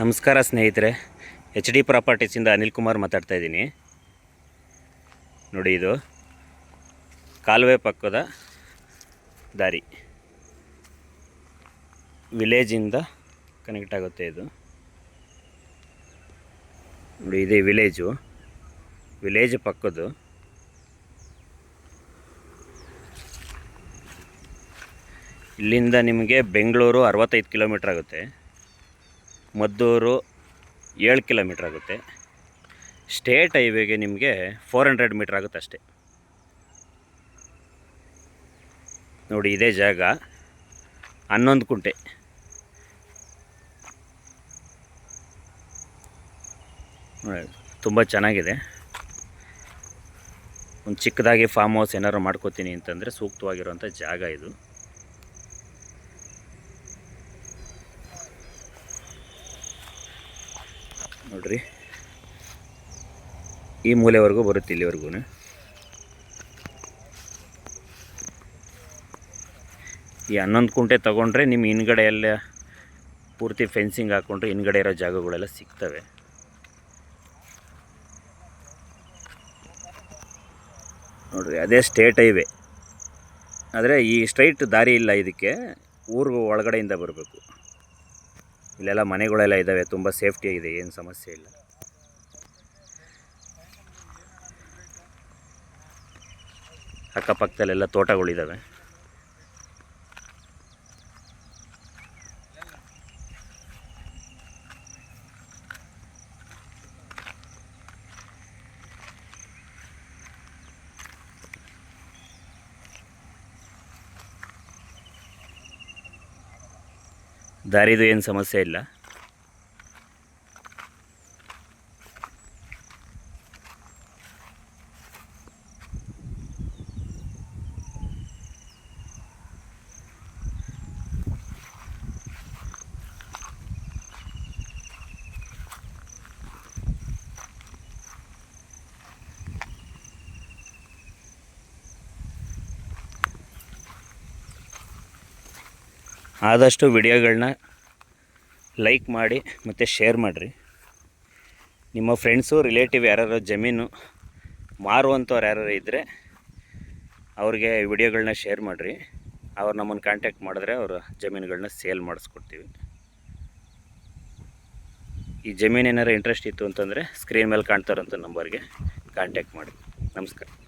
ನಮಸ್ಕಾರ ಸ್ನೇಹಿತರೆ. H D ಪ್ರಾಪರ್ಟೀಸಿಂದ ಅನಿಲ್ ಕುಮಾರ್ ಮಾತಾಡ್ತಾ ಇದ್ದೀನಿ. ನೋಡಿ ಇದು ಕಾಲುವೆ ಪಕ್ಕದ ದಾರಿ. ವಿಲೇಜಿಂದ ಕನೆಕ್ಟ್ ಆಗುತ್ತೆ ಇದು. ನೋಡಿ ಇದೇ ವಿಲೇಜು ವಿಲೇಜ್ ಪಕ್ಕದ್ದು. ಇಲ್ಲಿಂದ ನಿಮಗೆ ಬೆಂಗಳೂರು ಅರವತ್ತೈದು ಕಿಲೋಮೀಟ್ರ್ ಆಗುತ್ತೆ. ಮದ್ದೂರು ಏಳು ಕಿಲೋಮೀಟ್ರ್ ಆಗುತ್ತೆ. ಸ್ಟೇಟ್ ಹೈವೇಗೆ ನಿಮಗೆ ಫೋರ್ ಹಂಡ್ರೆಡ್ ಮೀಟ್ರ್ ಆಗುತ್ತೆ ಅಷ್ಟೇ. ನೋಡಿ, ಇದೇ ಜಾಗ. ಹನ್ನೊಂದು ಕುಂಟೆ. ತುಂಬ ಚೆನ್ನಾಗಿದೆ. ಒಂದು ಚಿಕ್ಕದಾಗಿ ಫಾರ್ಮ್ ಹೌಸ್ ಏನಾದ್ರು ಮಾಡ್ಕೋತೀನಿ ಅಂತಂದರೆ ಸೂಕ್ತವಾಗಿರುವಂಥ ಜಾಗ ಇದು. ನೋಡ್ರಿ. ಈ ಮೂಲೆವರೆಗೂ ಬರುತ್ತೆ ಇಲ್ಲಿವರೆಗೂ. ಈ ಹನ್ನೊಂದು ಕುಂಟೆ ತೊಗೊಂಡ್ರೆ ನಿಮ್ಮ ಹಿಂದ್ಗಡೆ ಎಲ್ಲ ಪೂರ್ತಿ ಫೆನ್ಸಿಂಗ್ ಹಾಕ್ಕೊಂಡ್ರೆ ಹಿಂದ್ಗಡೆ ಇರೋ ಜಾಗಗಳೆಲ್ಲ ಸಿಗ್ತವೆ. ನೋಡ್ರಿ, ಅದೇ ಸ್ಟೇಟ್ ಹೈವೇ. ಆದರೆ ಈ ಸ್ಟ್ರೈಟ್ ದಾರಿ ಇಲ್ಲ ಇದಕ್ಕೆ, ಊರು ಒಳಗಡೆಯಿಂದ ಬರಬೇಕು. ಇಲ್ಲೆಲ್ಲ ಮನೆಗಳೆಲ್ಲ ಇದ್ದಾವೆ ತುಂಬ ಸೇಫ್ಟಿ ಇದೆ ಏನು ಸಮಸ್ಯೆ ಇಲ್ಲ. ಅಕ್ಕಪಕ್ಕದಲ್ಲೆಲ್ಲ ತೋಟಗಳಿದ್ದಾವೆ. ದಾರಿದು ಏನು ಸಮಸ್ಯೆ ಇಲ್ಲ. ಆದಷ್ಟು ವಿಡಿಯೋಗಳನ್ನ ಲೈಕ್ ಮಾಡಿ ಮತ್ತು ಶೇರ್ ಮಾಡಿರಿ. ನಿಮ್ಮ ಫ್ರೆಂಡ್ಸು ರಿಲೇಟಿವ್ ಯಾರು ಜಮೀನು ಮಾರುವಂಥವ್ರು ಯಾರು ಇದ್ದರೆ ಅವ್ರಿಗೆ ವಿಡಿಯೋಗಳನ್ನ ಶೇರ್ ಮಾಡಿರಿ. ಅವ್ರು ನಮ್ಮನ್ನು ಕಾಂಟ್ಯಾಕ್ಟ್ ಮಾಡಿದ್ರೆ ಅವರ ಜಮೀನುಗಳನ್ನ ಸೇಲ್ ಮಾಡಿಸ್ಕೊಡ್ತೀವಿ. ಈ ಜಮೀನು ಏನಾರು ಇಂಟ್ರೆಸ್ಟ್ ಇತ್ತು ಅಂತಂದರೆ ಸ್ಕ್ರೀನ್ ಮೇಲೆ ಕಾಣ್ತಾರಂಥ ನಂಬರ್ಗೆ ಕಾಂಟ್ಯಾಕ್ಟ್ ಮಾಡಿ. ನಮಸ್ಕಾರ.